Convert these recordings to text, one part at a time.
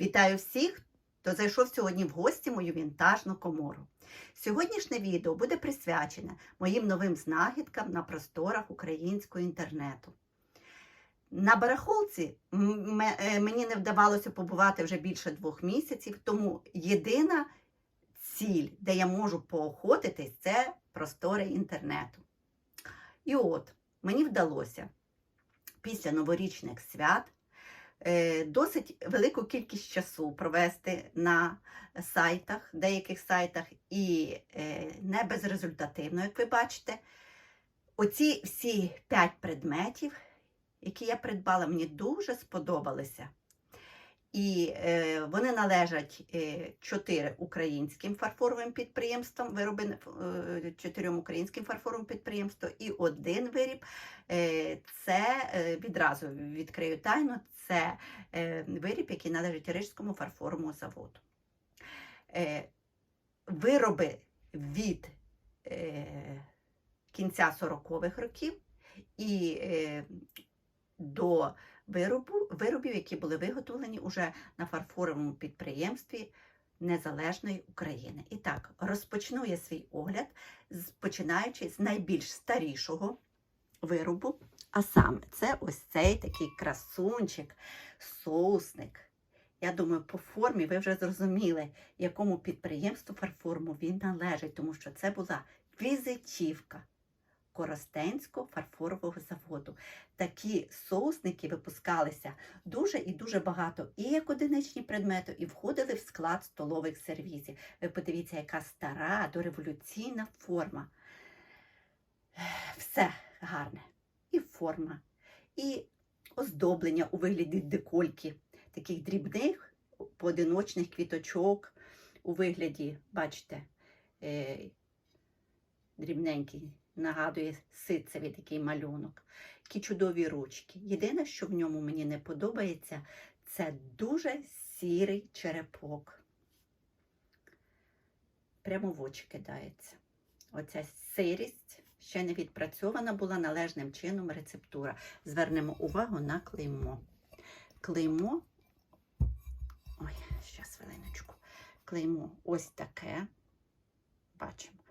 Вітаю всіх, хто зайшов сьогодні в гості мою вінтажну комору. Сьогоднішнє відео буде присвячене моїм новим знахідкам на просторах українського інтернету. На барахолці е, мені не вдавалося побувати вже більше двох місяців, тому єдина ціль, де я можу поохотитись, це простори інтернету. І от мені вдалося після новорічних свят досить велику кількість часу провести на сайтах, деяких сайтах, і е, не безрезультативно, як ви бачите. Оці всі п'ять предметів, які я придбала, мені дуже сподобалися. І е, вони належать е, чотири українським фарфоровим підприємствам, вироби е, чотирьом українським фарфоровим підприємствам, і один виріб е, це е, відразу відкрию тайну, це е, виріб, який належить Рижському фарфоровому заводу. Е, вироби від е, кінця 40-х років і е, до виробу, виробів, які були виготовлені уже на фарфоровому підприємстві Незалежної України. І так, розпочну я свій огляд, починаючи з найбільш старішого виробу, а саме це ось цей такий красунчик, соусник. Я думаю, по формі ви вже зрозуміли, якому підприємству фарфоровому він належить, тому що це була візитівка Коростенського фарфорового заводу. Такі соусники випускалися дуже і дуже багато, і як одиничні предмети, і входили в склад столових сервізів. Ви подивіться, яка стара дореволюційна форма. Все гарне. І форма, і оздоблення у вигляді декольки, таких дрібних поодиночних квіточок у вигляді, бачите, е, дрібненький, нагадує ситцевий такий малюнок. Які чудові ручки. Єдине, що в ньому мені не подобається, це дуже сірий черепок. Прямо в очі кидається. Оця сирість ще не відпрацьована була належним чином рецептура. Звернемо увагу на клеймо. Клеймо, ой, зараз хвилиночку. Клеймо ось таке. Бачимо.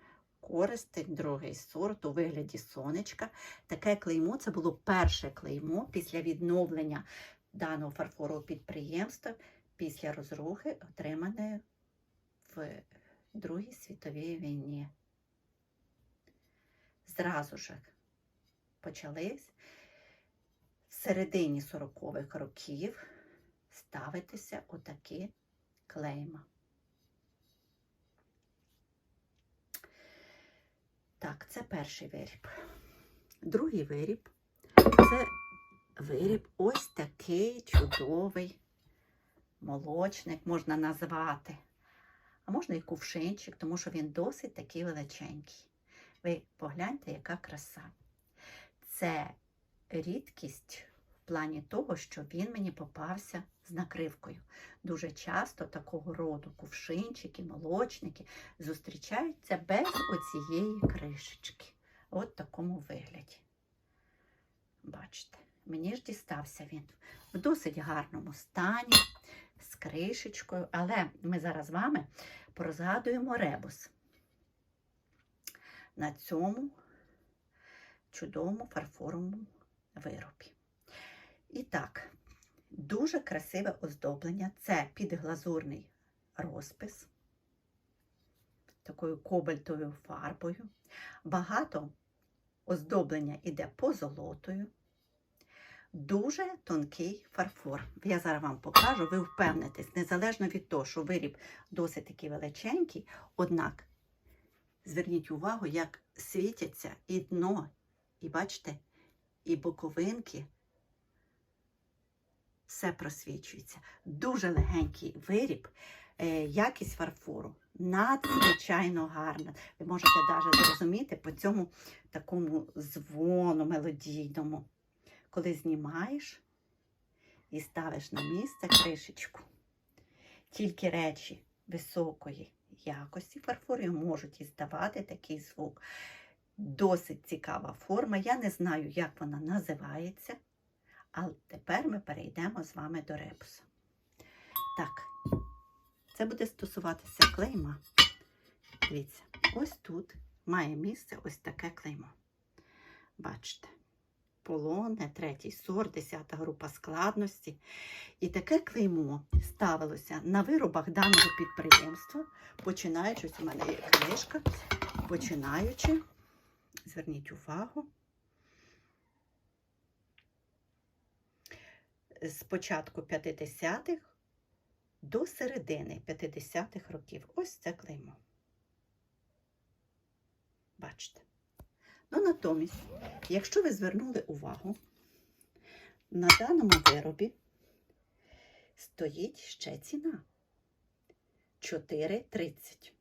Користик, другий сорт у вигляді сонечка. Таке клеймо це було перше клеймо після відновлення даного фарфорового підприємства після розрухи, отриманої в Другій світовій війні. Зразу ж почались в середині 40-х років ставитися отакі клейма. Так, це перший виріб. Другий виріб це виріб ось такий чудовий молочник, можна назвати. А можна і кувшинчик, тому що він досить такий величенький. Ви погляньте, яка краса. Це рідкість плані того, що він мені попався з накривкою. Дуже часто такого роду кувшинчики, молочники зустрічаються без оцієї кришечки. От такому вигляді. Бачите, мені ж дістався він в досить гарному стані, з кришечкою, але ми зараз з вами прозгадуємо ребус на цьому чудовому фарфоровому виробі. І так, дуже красиве оздоблення. Це підглазурний розпис такою кобальтовою фарбою. Багато оздоблення йде позолотою. Дуже тонкий фарфор. Я зараз вам покажу, ви впевнитесь, незалежно від того, що виріб досить такий величенький, однак зверніть увагу, як світяться і дно, і бачите, і боковинки. Все просвічується. Дуже легенький виріб, е, якість фарфору надзвичайно гарна. Ви можете навіть зрозуміти по цьому такому дзвону мелодійному. Коли знімаєш і ставиш на місце кришечку, тільки речі високої якості фарфорів можуть іздавати такий звук. Досить цікава форма. Я не знаю, як вона називається, але тепер ми перейдемо з вами до ребусу. Так, це буде стосуватися клейма. Дивіться, ось тут має місце ось таке клеймо. Бачите, полоне, третій сорт, десята група складності. І таке клеймо ставилося на виробах даного підприємства, починаючи, ось у мене є книжка, починаючи, зверніть увагу, з початку 50-х до середини 50-х років. Ось це клеймо. Бачите. Ну, натомість, якщо ви звернули увагу, на даному виробі стоїть ще ціна 4,30.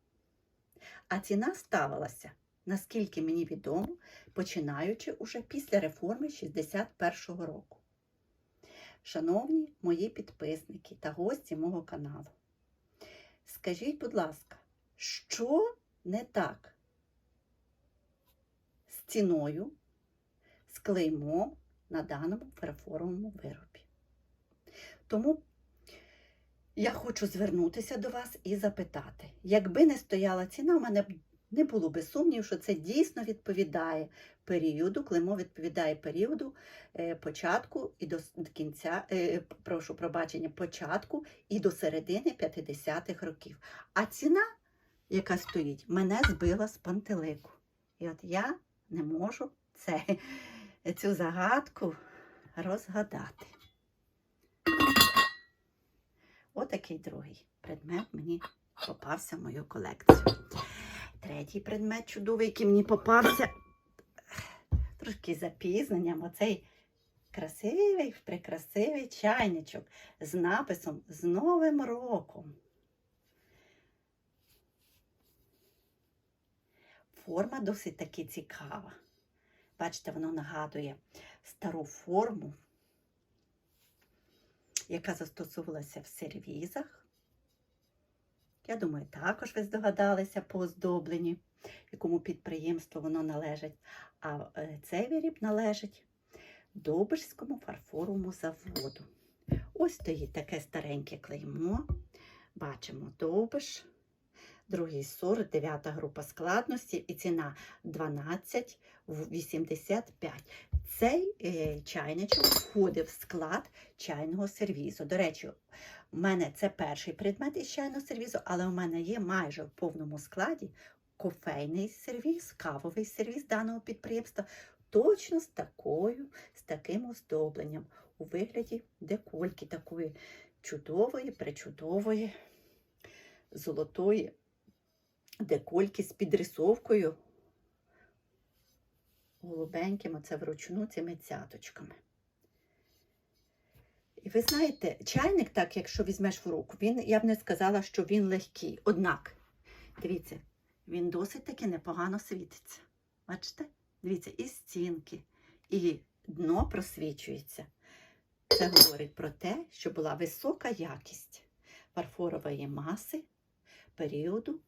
А ціна ставилася, наскільки мені відомо, починаючи уже після реформи 61-го року. Шановні мої підписники та гості мого каналу, скажіть, будь ласка, що не так з ціною, з клеймом на даному фарфоровому виробі? Тому я хочу звернутися до вас і запитати, якби не стояла ціна, у мене б не було би сумнів, що це дійсно відповідає періоду, клеймо відповідає періоду е, початку і до кінця, е, прошу пробачення, початку і до середини 50-х років. А ціна, яка стоїть, мене збила з пантелику. І от я не можу це, цю загадку розгадати. Отакий другий предмет мені попався в мою колекцію. Третій предмет чудовий, який мені попався трошки запізненням. Оцей красивий, прекрасивий чайничок з написом з Новим роком. Форма досить таки цікава. Бачите, воно нагадує стару форму, яка застосовувалася в сервізах. Я думаю, також ви здогадалися по оздобленню, якому підприємству воно належить. А е, цей виріб належить Добрському фарфоровому заводу. Ось стоїть таке стареньке клеймо. Бачимо Добиш, другий сорт, дев'ята група складності і ціна 12,85. Цей е, чайничок входив в склад чайного сервізу. До речі, у мене це перший предмет із чайного сервізу, але у мене є майже в повному складі кофейний сервіз, кавовий сервіз даного підприємства, точно з такою, з таким оздобленням у вигляді декольки такої чудової, причудової, золотої декольки з підрисовкою голубеньким, оце вручну цими цяточками. І ви знаєте, чайник, так, якщо візьмеш в руку, він, я б не сказала, що він легкий. Однак, дивіться, він досить таки непогано світиться. Бачите? Дивіться, і стінки, і дно просвічується. Це говорить про те, що була висока якість фарфорової маси періоду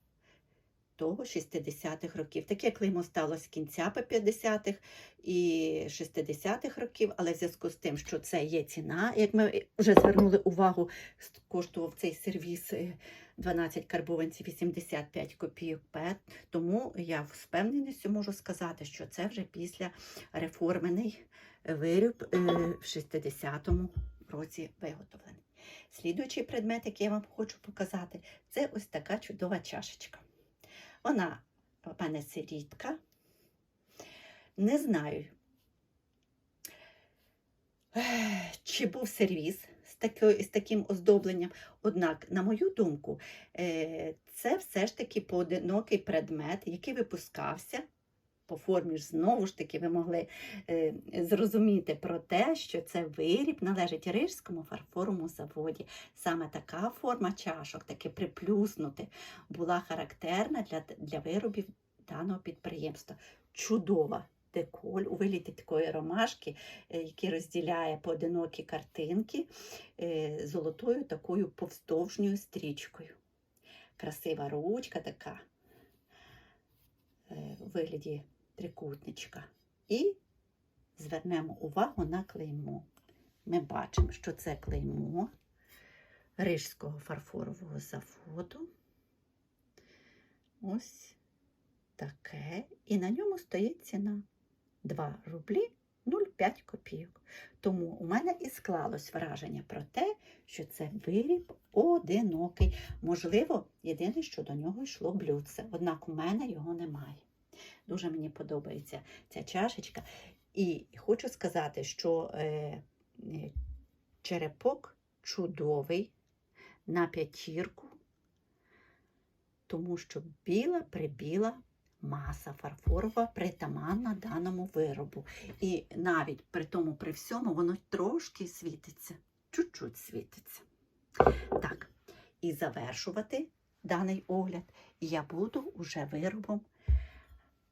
того 60-х років. Таке клеймо стало з кінця 50-х і 60-х років, але в зв'язку з тим, що це є ціна, як ми вже звернули увагу, коштував цей сервіс е, 12 карбованців 85 копійок ПЕТ. Тому я з впевненістю можу сказати, що це вже після реформений виріб е, в 60-му році виготовлений. Слідуючий предмет, який я вам хочу показати, це ось така чудова чашечка. Вона в мене. Не знаю, чи був сервіс з, такою, з таким оздобленням. Однак, на мою думку, е, це все ж таки поодинокий предмет, який випускався. По формі ж знову ж таки ви могли е, зрозуміти про те, що це виріб належить Рижському фарфоровому заводі. Саме така форма чашок, таке приплюснути, була характерна для, для виробів даного підприємства. Чудова деколь у вигляді такої ромашки, е, який розділяє поодинокі картинки е, золотою такою повздовжньою стрічкою. Красива ручка така е, у вигляді трикутничка. І звернемо увагу на клеймо. Ми бачимо, що це клеймо Рижського фарфорового заводу. Ось таке. І на ньому стоїть ціна 2 рублі 0,5 копійок. Тому у мене і склалось враження про те, що це виріб одинокий. Можливо, єдине, що до нього йшло блюдце, однак у мене його немає. Дуже мені подобається ця чашечка. І хочу сказати, що е, е, черепок чудовий на п'ятірку, тому що біла прибіла маса фарфорова притаманна даному виробу. І навіть при тому, при всьому, воно трошки світиться, чуть-чуть світиться. Так, і завершувати даний огляд я буду уже виробом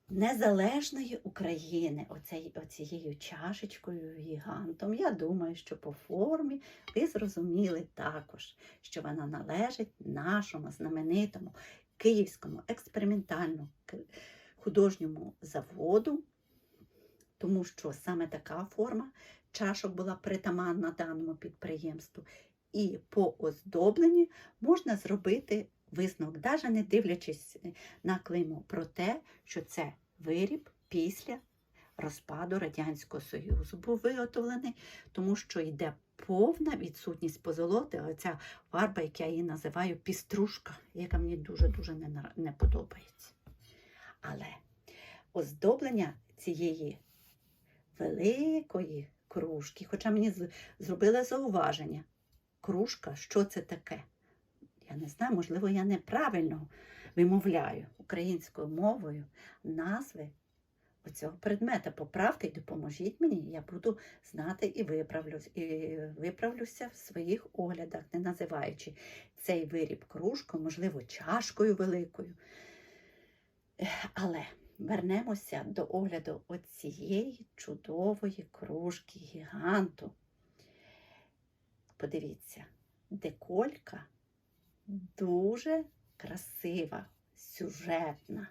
незалежної України, оцей, оцією чашечкою гігантом. Я думаю, що по формі ви зрозуміли також, що вона належить нашому знаменитому Київському експериментальному художньому заводу, тому що саме така форма чашок була притаманна даному підприємству. І по оздобленню можна зробити висновок, навіть не дивлячись е, на клеймо, про те, що це виріб після розпаду Радянського Союзу був виготовлений, тому що йде повна відсутність позолоти, оця фарба, як я її називаю, піструшка, яка мені дуже-дуже не, не подобається. Але оздоблення цієї великої кружки, хоча мені зробили зауваження, кружка, що це таке? Я не знаю, можливо, я неправильно вимовляю українською мовою назви оцього предмета. Поправте і допоможіть мені, я буду знати і виправлюсь, і виправлюся в своїх оглядах, не називаючи цей виріб кружкою, можливо, чашкою великою. Але вернемося до огляду оцієї чудової кружки гіганту. Подивіться, деколька дуже красива, сюжетна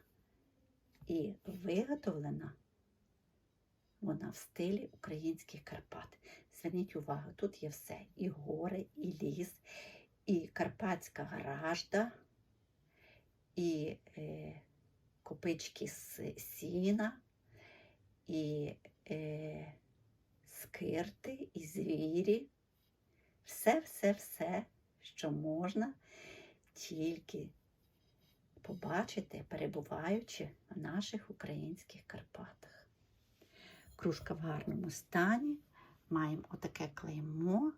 і виготовлена вона в стилі українських Карпат. Зверніть увагу, тут є все: і гори, і ліс, і карпатська гаражда, і е, копички з сіна, і е, скирти, і звірі. Все, все, все, що можна тільки побачити, перебуваючи в наших українських Карпатах. Кружка в гарному стані. Маємо отаке клеймо.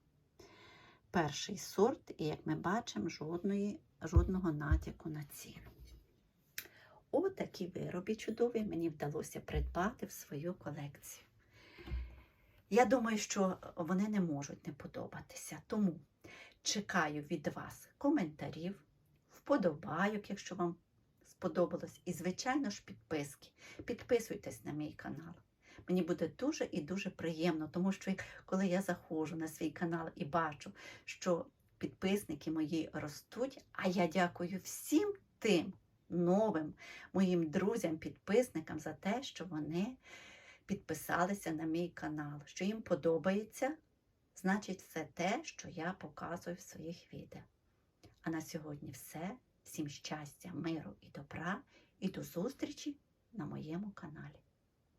Перший сорт, і як ми бачимо, жодної, жодного натяку на ціну. Отакі вироби чудові мені вдалося придбати в свою колекцію. Я думаю, що вони не можуть не подобатися. Тому чекаю від вас коментарів, вподобайок, якщо вам сподобалось, і, звичайно ж, підписки. Підписуйтесь на мій канал. Мені буде дуже і дуже приємно, тому що коли я заходжу на свій канал і бачу, що підписники мої ростуть, а я дякую всім тим новим моїм друзям, підписникам за те, що вони підписалися на мій канал, що їм подобається, значить, все те, що я показую в своїх відео. А на сьогодні все. Всім щастя, миру і добра, і до зустрічі на моєму каналі.